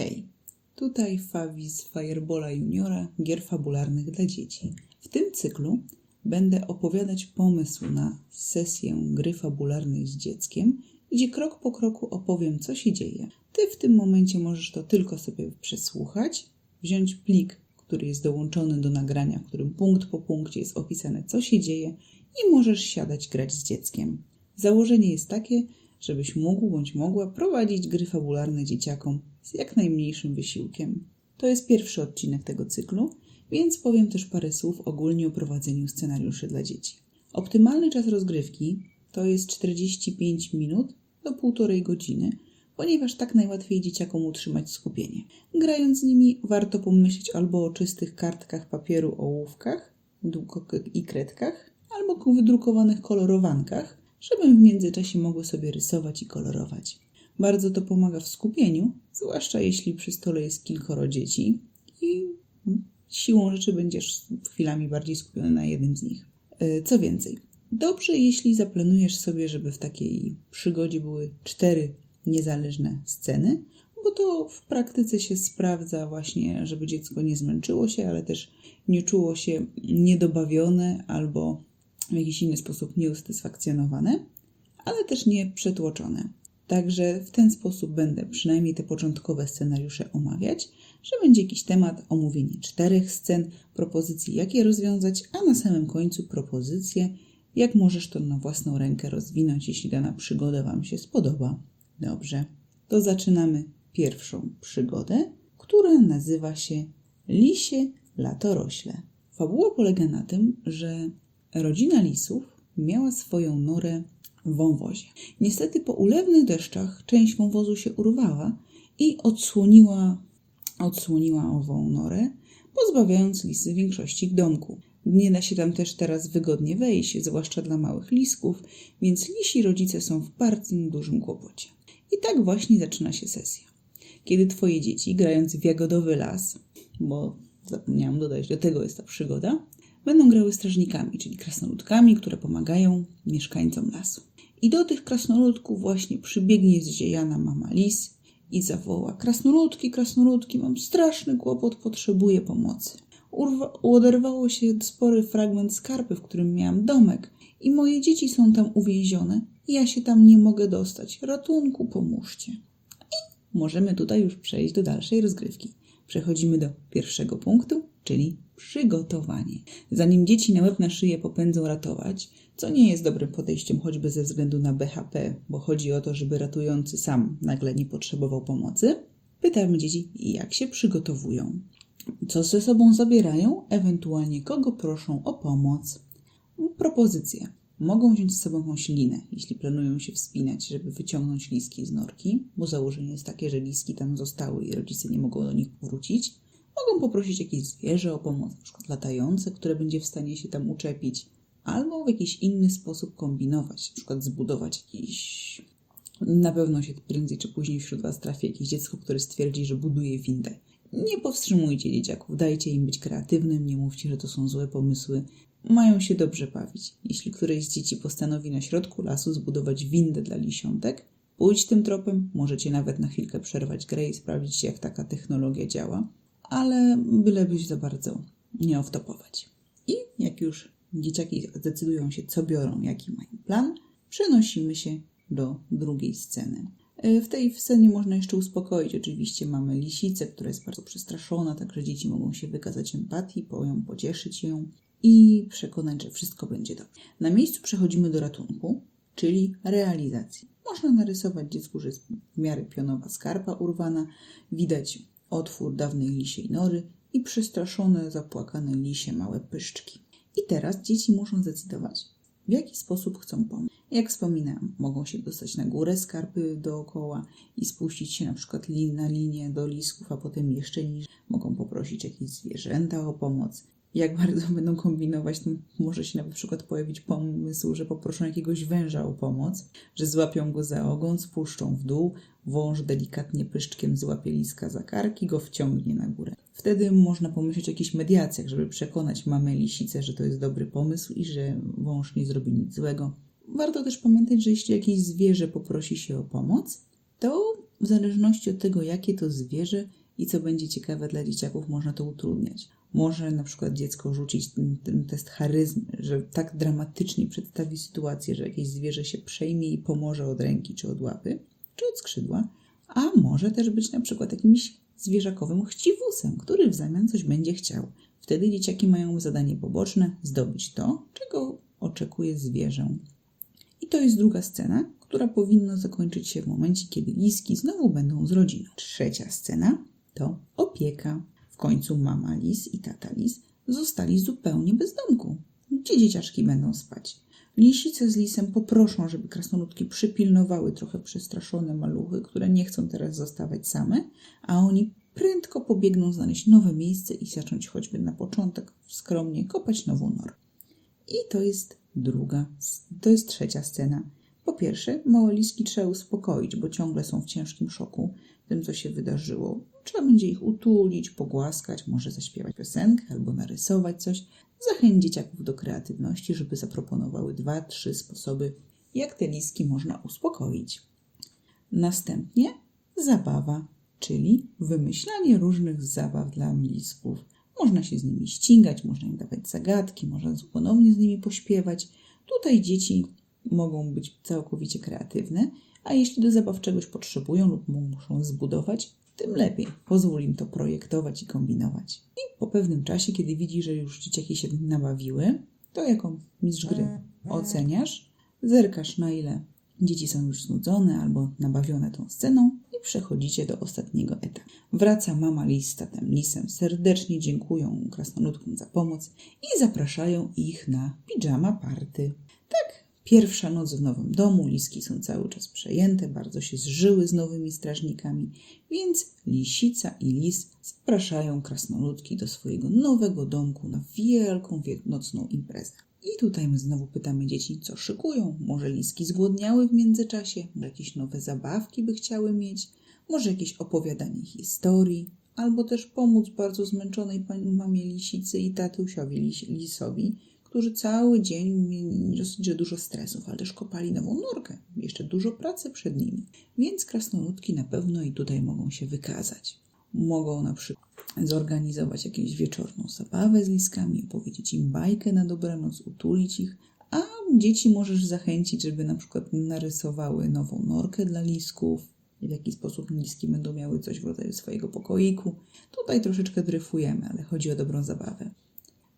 Hej, tutaj Fawi Firebola Juniora, gier fabularnych dla dzieci. W tym cyklu będę opowiadać pomysł na sesję gry fabularnej z dzieckiem, gdzie krok po kroku opowiem, co się dzieje. Ty w tym momencie możesz to tylko sobie przesłuchać, wziąć plik, który jest dołączony do nagrania, w którym punkt po punkcie jest opisane, co się dzieje, i możesz siadać grać z dzieckiem. Założenie jest takie, żebyś mógł bądź mogła prowadzić gry fabularne dzieciakom z jak najmniejszym wysiłkiem. To jest pierwszy odcinek tego cyklu, więc powiem też parę słów ogólnie o prowadzeniu scenariuszy dla dzieci. Optymalny czas rozgrywki to jest 45 minut do 1,5 godziny, ponieważ tak najłatwiej dzieciakom utrzymać skupienie. Grając z nimi warto pomyśleć albo o czystych kartkach papieru ołówkach i kredkach, albo wydrukowanych kolorowankach, żeby w międzyczasie mogły sobie rysować i kolorować. Bardzo to pomaga w skupieniu, zwłaszcza jeśli przy stole jest kilkoro dzieci i siłą rzeczy będziesz chwilami bardziej skupiony na jednym z nich. E, Co więcej, dobrze jeśli zaplanujesz sobie, żeby w takiej przygodzie były cztery niezależne sceny, bo to w praktyce się sprawdza właśnie, żeby dziecko nie zmęczyło się, ale też nie czuło się niedobawione albo w jakiś inny sposób nieusatysfakcjonowane, ale też nie przetłoczone. Także w ten sposób będę przynajmniej te początkowe scenariusze omawiać, że będzie jakiś temat, omówienie czterech scen, propozycji, jak je rozwiązać, a na samym końcu propozycje, jak możesz to na własną rękę rozwinąć, jeśli dana przygoda Wam się spodoba. Dobrze, to zaczynamy pierwszą przygodę, która nazywa się Lisie Latorośle. Fabuła polega na tym, że rodzina lisów miała swoją norę wąwozie. Niestety po ulewnych deszczach część wąwozu się urwała i odsłoniła, odsłoniła ową norę, pozbawiając lisy większości domku. Nie da się tam też teraz wygodnie wejść, zwłaszcza dla małych lisków, więc lisi rodzice są w bardzo dużym kłopocie. I tak właśnie zaczyna się sesja. Kiedy twoje dzieci, grając w jagodowy las, bo zapomniałam dodać, do tego jest ta przygoda, będą grały strażnikami, czyli krasnoludkami, które pomagają mieszkańcom lasu. I do tych krasnoludków właśnie przybiegnie zdziejana mama lis i zawoła: Krasnoludki, krasnoludki, mam straszny kłopot, potrzebuję pomocy. Oderwało się spory fragment skarpy, w którym miałam domek, i moje dzieci są tam uwięzione, ja się tam nie mogę dostać. Ratunku, pomóżcie. I możemy tutaj już przejść do dalszej rozgrywki. Przechodzimy do pierwszego punktu, czyli przygotowanie. Zanim dzieci na łeb na szyję popędzą ratować, co nie jest dobrym podejściem choćby ze względu na BHP, bo chodzi o to, żeby ratujący sam nagle nie potrzebował pomocy, pytamy dzieci, jak się przygotowują, co ze sobą zabierają, ewentualnie kogo proszą o pomoc. Propozycje. Mogą wziąć z sobą jakąś linę, jeśli planują się wspinać, żeby wyciągnąć liski z norki, bo założenie jest takie, że liski tam zostały i rodzice nie mogą do nich powrócić. Mogą poprosić jakieś zwierzę o pomoc, przykład latające, które będzie w stanie się tam uczepić, albo w jakiś inny sposób kombinować, przykład zbudować jakiś. Na pewno się prędzej czy później wśród Was trafi jakieś dziecko, które stwierdzi, że buduje windę. Nie powstrzymujcie dzieciaków, dajcie im być kreatywnym, nie mówcie, że to są złe pomysły. Mają się dobrze bawić. Jeśli któreś z dzieci postanowi na środku lasu zbudować windę dla lisiątek, pójdź tym tropem, możecie nawet na chwilkę przerwać grę i sprawdzić, jak taka technologia działa, ale bylebyś za bardzo nie oftopować. I jak już dzieciaki zdecydują się, co biorą, jaki mają plan, przenosimy się do drugiej sceny. W tej scenie można jeszcze uspokoić. Oczywiście mamy lisicę, która jest bardzo przestraszona, także dzieci mogą się wykazać empatii, ją pocieszyć ją i przekonać, że wszystko będzie dobrze. Na miejscu przechodzimy do ratunku, czyli realizacji. Można narysować dziecku, że jest w miarę pionowa skarpa urwana, widać otwór dawnej lisiej nory i przestraszone, zapłakane lisie małe pyszczki. I teraz dzieci muszą zdecydować, w jaki sposób chcą pomóc. Jak wspominałam, mogą się dostać na górę skarpy dookoła i spuścić się na przykład na linię do lisków, a potem jeszcze niżej. Mogą poprosić jakieś zwierzęta o pomoc. Jak bardzo będą kombinować, to może się na przykład pojawić pomysł, że poproszą jakiegoś węża o pomoc, że złapią go za ogon, spuszczą w dół, wąż delikatnie pyszczkiem złapie liska za karki, go wciągnie na górę. Wtedy można pomyśleć o jakichś mediacjach, żeby przekonać mamę lisicę, że to jest dobry pomysł i że wąż nie zrobi nic złego. Warto też pamiętać, że jeśli jakieś zwierzę poprosi się o pomoc, to w zależności od tego, jakie to zwierzę i co będzie ciekawe dla dzieciaków, można to utrudniać. Może na przykład dziecko rzucić ten, ten test charyzmy, że tak dramatycznie przedstawi sytuację, że jakieś zwierzę się przejmie i pomoże od ręki czy od łapy, czy od skrzydła, a może też być na przykład jakimś zwierzakowym chciwusem, który w zamian coś będzie chciał. Wtedy dzieciaki mają zadanie poboczne zdobyć to, czego oczekuje zwierzę. To jest druga scena, która powinna zakończyć się w momencie, kiedy liski znowu będą z rodziną. Trzecia scena to opieka. W końcu mama lis i tata lis zostali zupełnie bez domku. Gdzie dzieciaczki będą spać? Lisice z lisem poproszą, żeby krasnoludki przypilnowały trochę przestraszone maluchy, które nie chcą teraz zostawać same, a oni prędko pobiegną znaleźć nowe miejsce i zacząć choćby na początek skromnie kopać nową norę. I to jest druga, to jest trzecia scena. Po pierwsze, małe liski trzeba uspokoić, bo ciągle są w ciężkim szoku tym, co się wydarzyło. Trzeba będzie ich utulić, pogłaskać, może zaśpiewać piosenkę albo narysować coś. Zachęcić dzieciaków do kreatywności, żeby zaproponowały dwa, trzy sposoby, jak te liski można uspokoić. Następnie zabawa, czyli wymyślanie różnych zabaw dla lisków. Można się z nimi ścigać, można im dawać zagadki, można ponownie z nimi pośpiewać. Tutaj dzieci mogą być całkowicie kreatywne, a jeśli do zabaw czegoś potrzebują lub muszą zbudować, tym lepiej. Pozwól im to projektować i kombinować. I po pewnym czasie, kiedy widzi, że już dzieciaki się nabawiły, to jako mistrz gry oceniasz, zerkasz na ile dzieci są już znudzone albo nabawione tą sceną i przechodzicie do ostatniego etapu. Wraca mama lis z tatem lisem, serdecznie dziękują krasnoludkom za pomoc i zapraszają ich na pijama party. Tak, pierwsza noc w nowym domu, liski są cały czas przejęte, bardzo się zżyły z nowymi strażnikami, więc lisica i lis zapraszają krasnoludki do swojego nowego domku na wielką nocną imprezę. I tutaj my znowu pytamy dzieci, co szykują. Może liski zgłodniały w międzyczasie, może jakieś nowe zabawki by chciały mieć, może jakieś opowiadanie historii, albo też pomóc bardzo zmęczonej mamie lisicy i tatusiowi lis lisowi, którzy cały dzień mieli dosyć dużo stresów, ale też kopali nową nurkę. Jeszcze dużo pracy przed nimi. Więc krasnoludki na pewno i tutaj mogą się wykazać. Mogą na przykład zorganizować jakąś wieczorną zabawę z liskami, opowiedzieć im bajkę na dobranoc, utulić ich, a dzieci możesz zachęcić, żeby na przykład narysowały nową norkę dla lisków, w jaki sposób liski będą miały coś w rodzaju swojego pokoiku. Tutaj troszeczkę dryfujemy, ale chodzi o dobrą zabawę.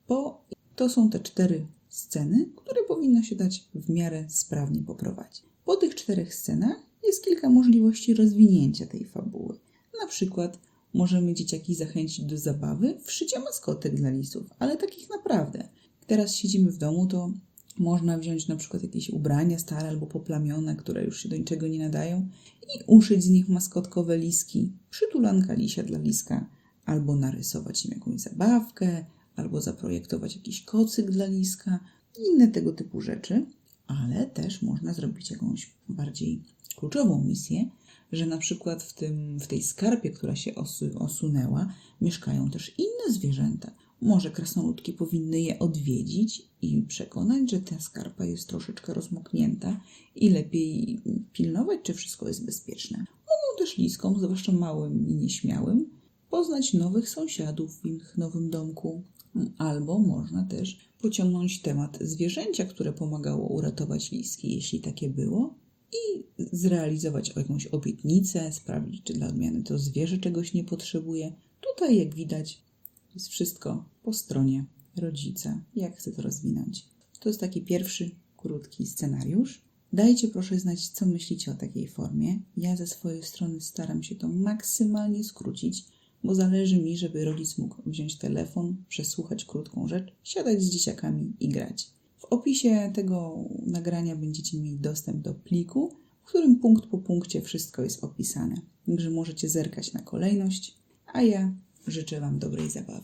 Bo to są te cztery sceny, które powinno się dać w miarę sprawnie poprowadzić. Po tych czterech scenach jest kilka możliwości rozwinięcia tej fabuły. Na przykład możemy dzieciaki zachęcić do zabawy w szycie maskotek dla lisów, ale takich naprawdę. Teraz siedzimy w domu, to można wziąć na przykład jakieś ubrania stare albo poplamione, które już się do niczego nie nadają i uszyć z nich maskotkowe liski, przytulanka lisia dla liska, albo narysować im jakąś zabawkę, albo zaprojektować jakiś kocyk dla liska, inne tego typu rzeczy, ale też można zrobić jakąś bardziej kluczową misję, że na przykład w, tym, w tej skarpie, która się osu, osunęła, mieszkają też inne zwierzęta. Może krasnoludki powinny je odwiedzić i przekonać, że ta skarpa jest troszeczkę rozmoknięta i lepiej pilnować, czy wszystko jest bezpieczne. Mogą też liskom, zwłaszcza małym i nieśmiałym, poznać nowych sąsiadów w ich nowym domku. Albo można też pociągnąć temat zwierzęcia, które pomagało uratować liski, jeśli takie było, i zrealizować jakąś obietnicę, sprawdzić, czy dla odmiany to zwierzę czegoś nie potrzebuje. Tutaj, jak widać, jest wszystko po stronie rodzica, jak chce to rozwinąć. To jest taki pierwszy, krótki scenariusz. Dajcie proszę znać, co myślicie o takiej formie. Ja ze swojej strony staram się to maksymalnie skrócić, bo zależy mi, żeby rodzic mógł wziąć telefon, przesłuchać krótką rzecz, siadać z dzieciakami i grać. Opisie tego nagrania będziecie mieli dostęp do pliku, w którym punkt po punkcie wszystko jest opisane. Także możecie zerkać na kolejność, a ja życzę Wam dobrej zabawy.